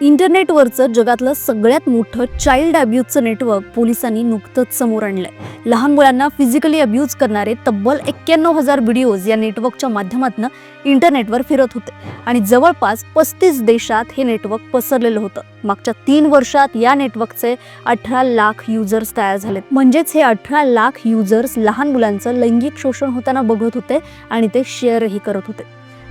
इंटरनेटवरचं जगातलं सगळ्यात मोठं चाइल्ड अब्यूजचं नेटवर्क पोलिसांनी नुकतंच समोर आणलंय. लहान मुलांना फिजिकली अब्यूज करणारे तब्बल एक्क्याण्णव हजार व्हिडिओज या नेटवर्कच्या माध्यमातून इंटरनेटवर फिरत होते. आणि जवळपास पस्तीस देशात हे नेटवर्क पसरलेलं होतं. मागच्या तीन वर्षात या नेटवर्कचे अठरा लाख युजर्स तयार झालेत. म्हणजेच हे अठरा लाख युजर्स लहान मुलांचं लैंगिक शोषण होताना बघत होते आणि ते शेअरही करत होते.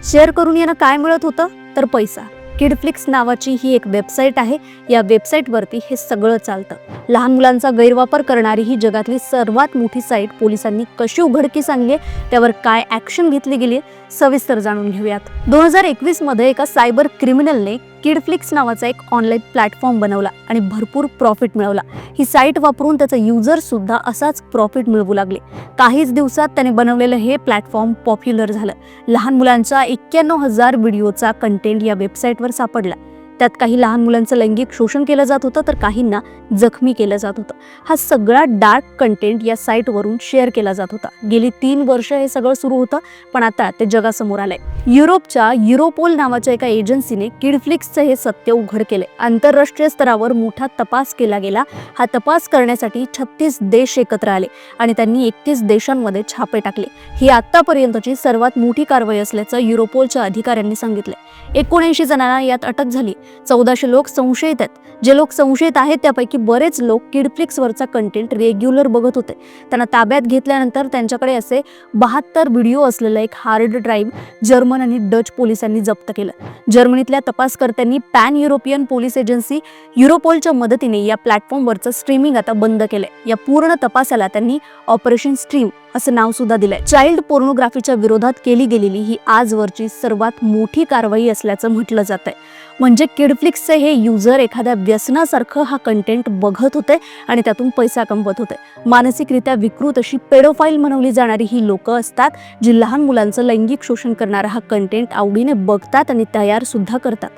शेअर करून यांना काय मिळत होतं? तर पैसा. किडफ्लिक्स नावाची ही एक वेबसाईट आहे. या वेबसाईटवरती हे सगळं चालतं. लहान मुलांचा गैरवापर करणारी ही जगातली सर्वात मोठी साईट पोलिसांनी कशी उघडकीस आणली आहे त्यावर काय ॲक्शन घेतली गेली सविस्तर जाणून घेऊयात. दोन हजार एकवीसमध्ये एका सायबर क्रिमिनलने किडफ्लिक्स नावाचा एक ऑनलाईन प्लॅटफॉर्म बनवला आणि भरपूर प्रॉफिट मिळवला. ही साईट वापरून त्याचा युजरसुद्धा असाच प्रॉफिट मिळवू लागले. काहीच दिवसात त्याने बनवलेलं हे प्लॅटफॉर्म पॉप्युलर झालं. लहान मुलांचा एक्क्याण्णव हजार व्हिडिओचा कंटेंट या वेबसाईटवर सापडला. त्यात काही लहान मुलांचं लैंगिक शोषण केलं जात होतं तर काहींना जखमी केलं जात होतं. हा सगळा डार्क कंटेंट या साईटवरून शेअर केला जात होता. गेली तीन वर्ष हे सगळं सुरू होतं पण आता ते जगासमोर आलंय. युरोपच्या युरोपोल नावाच्या एका एजन्सीने किडफ्लिक्सचं हे सत्य उघड केले आंतरराष्ट्रीय स्तरावर मोठा तपास केला गेला. हा तपास करण्यासाठी छत्तीस देश एकत्र आले आणि त्यांनी एकतीस देशांमध्ये छापे टाकले. ही आतापर्यंतची सर्वात मोठी कारवाई असल्याचं युरोपोलच्या अधिकाऱ्यांनी सांगितलंय. एकोणऐंशी जणांना यात अटक झाली. चौदाशे लोक संशयित आहेत. जे लोक संशयित आहेत त्यापैकी बरेच लोक किडफ्लिक्सवरचा कंटेंट रेग्युलर बघत होते. त्यांना ताब्यात घेतल्यानंतर त्यांच्याकडे असे बहात्तर व्हिडिओ असलेलं एक हार्ड ड्राईव्ह जर्मन आणि डच पोलिसांनी जप्त केलं. जर्मनीतल्या तपासकर्त्यांनी पॅन युरोपियन पोलीस एजन्सी युरोपोलच्या मदतीने या प्लॅटफॉर्मवरचं स्ट्रीमिंग आता बंद केलंय. या पूर्ण तपासाला त्यांनी ऑपरेशन स्ट्रीम असं नाव सुद्धा दिलंय. चाइल्ड पोर्नोग्राफीच्या विरोधात केली गेलेली ही आजवरची सर्वात मोठी कारवाई असल्याचं म्हटलं जात आहे म्हणजे किडफ्लिक्सचे हे युजर एखाद्या व्यसनासारखं हा कंटेंट बघत होते आणि त्यातून पैसा कमवत होते. मानसिकरित्या विकृत अशी पेडोफाईल म्हणवली जाणारी ही लोकं असतात जी लहान मुलांचं लैंगिक शोषण करणारा हा कंटेंट आवडीने बघतात आणि तयार सुद्धा करतात.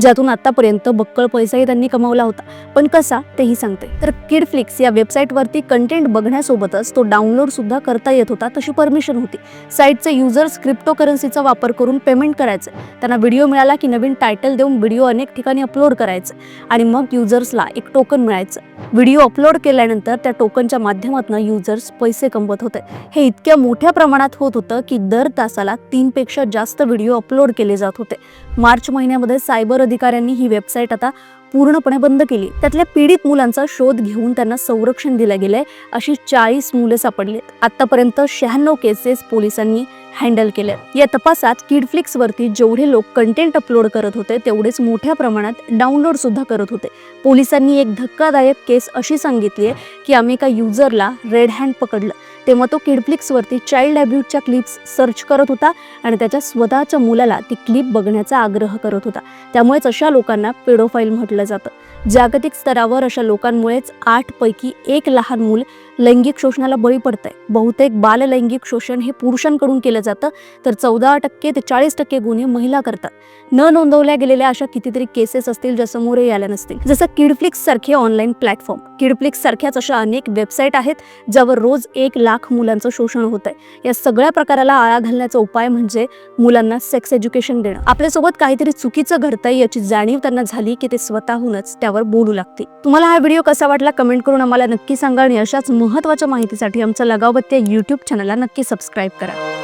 ज्यातून आतापर्यंत बक्कळ पैसाही त्यांनी कमवला होता. पण कसा? तेही सांगते. तर किडफ्लिक्स या वेबसाईटवरती कंटेंट बघण्यासोबतच तो डाउनलोड सुद्धा करता येत होता तशी परमिशन होती. साईटचे युजर्स क्रिप्टोकरन्सीचा वापर करून पेमेंट करायचे. त्यांना व्हिडिओ मिळाला की नवीन टायटल देऊन व्हिडिओ अनेक ठिकाणी अपलोड करायचं. आणि मग युजर्सला एक टोकन मिळायचं. व्हिडिओ अपलोड केल्यानंतर त्या टोकनच्या माध्यमातून युजर्स पैसे कमवत होते. हे इतक्या मोठ्या प्रमाणात होत होतं की दर तासाला तीनपेक्षा जास्त व्हिडिओ अपलोड केले जात होते. मार्च महिन्यामध्ये सायबर अधिकाऱ्यांनी ही वेबसाईट आता पूर्णपणे बंद केली. त्यातल्या पीडित मुलांचा शोध घेऊन त्यांना संरक्षण दिलं गेलंय अशी चाळीस मुलं सापडलीत. आतापर्यंत शहाण्णव केसेस पोलिसांनी हँडल केले या तपासात किडफ्लिक्सवरती जेवढे लोक कंटेंट अपलोड करत होते तेवढेच मोठ्या प्रमाणात डाउनलोड सुद्धा करत होते. पोलिसांनी एक धक्कादायक केस अशी सांगितली आहे की आम्ही एका युजरला रेड हँड पकडलं. तेव्हा तो किडफ्लिक्सवरती चाइल्ड अब्यूजच्या क्लिप्स सर्च करत होता आणि त्याच्या स्वतःच्या मुलाला ती क्लिप बघण्याचा आग्रह करत होता. त्यामुळेच अशा लोकांना पेडोफाईल म्हटलं जातं. जागतिक स्तरावर अशा लोकांमुळेच आठ पैकी एक लहान मूल लैंगिक शोषणाला बळी पडतंय. बहुतेक बाल लैंगिक शोषण हे पुरुषांकडून केलं जातं तर चौदा टक्के ते चाळीस टक्के गुन्हे महिला करतात. न नोंदवल्या गेलेल्या अशा कितीतरी केसेस असतील ज्या समोर आल्या नसतील. जसं किडफ्लिक्स सारखे ऑनलाईन प्लॅटफॉर्म किडफ्लिक्स सारख्याच अशा अनेक वेबसाईट आहेत ज्यावर रोज एक लाख मुलांचं शोषण होत आहे या सगळ्या प्रकाराला आळा घालण्याचा उपाय म्हणजे मुलांना सेक्स एज्युकेशन देणं. आपल्यासोबत काहीतरी चुकीचं घडतंय याची जाणीव त्यांना झाली की ते स्वतःहूनच त्यावर बोलू लागतील. तुम्हाला हा व्हिडिओ कसा वाटला? कमेंट करून आम्हाला नक्की सांगा आणि अशाच महत्त्वाच्या माहितीसाठी आमचं लगावबत्त्या यूट्यूब चॅनलला नक्की सबस्क्राईब करा.